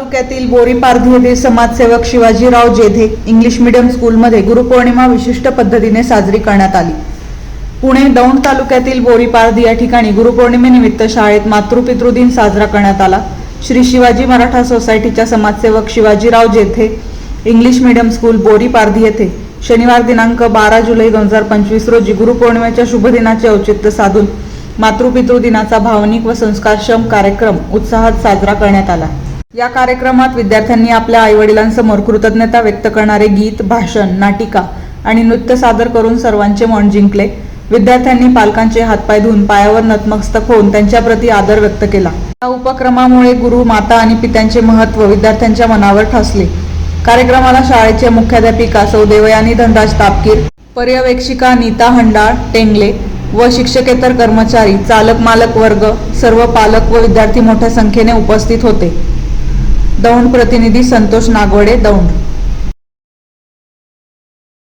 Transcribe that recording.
तालुक्यातील बोरीपारधी येथील समाजसेवक शिवाजीराव जेधे इंग्लिश मीडियम स्कूलमध्ये गुरुपौर्णिमा विशिष्ट पद्धतीने साजरी करण्यात आली. पुणे दौंड तालुक्यातील बोरीपारधी या ठिकाणी गुरुपौर्णिमेनिमित्त शाळेत मातृपितृ दिन साजरा करण्यात आला. श्री शिवाजी मराठा सोसायटीच्या समाजसेवक शिवाजीराव जेथे इंग्लिश मीडियम स्कूल बोरीपारधी येथे शनिवार दिनांक बारा जुलै दोन हजार पंचवीस रोजी गुरुपौर्णिमेच्या शुभदिनाचे औचित्य साधून मातृपितृ दिनाचा भावनिक व संस्कारक्षम कार्यक्रम उत्साहात साजरा करण्यात आला. या कार्यक्रमात विद्यार्थ्यांनी आपल्या आईवडिलांसमोर कृतज्ञता व्यक्त करणारे गीत भाषण नाटिका आणि नृत्य सादर करून सर्वांचे मन जिंकले. विद्यार्थ्यांनी पालकांचे हातपाय धुवून पायावर नतमस्तक होऊन त्यांच्याप्रती आदर व्यक्त केला. या उपक्रमामुळे गुरु माता आणि पित्यांचे महत्त्व विद्यार्थ्यांच्या मनावर ठसले. कार्यक्रमाला शाळेचे मुख्याध्यापिका सौ देवयानी धनराज तापकीर पर्यवेक्षिका नीता हंडाळ टेंगले व शिक्षकेतर कर्मचारी चालक मालक वर्ग सर्व पालक व विद्यार्थी मोठ्या संख्येने उपस्थित होते. दौंड प्रतिनिधी संतोष नागवडे दौंड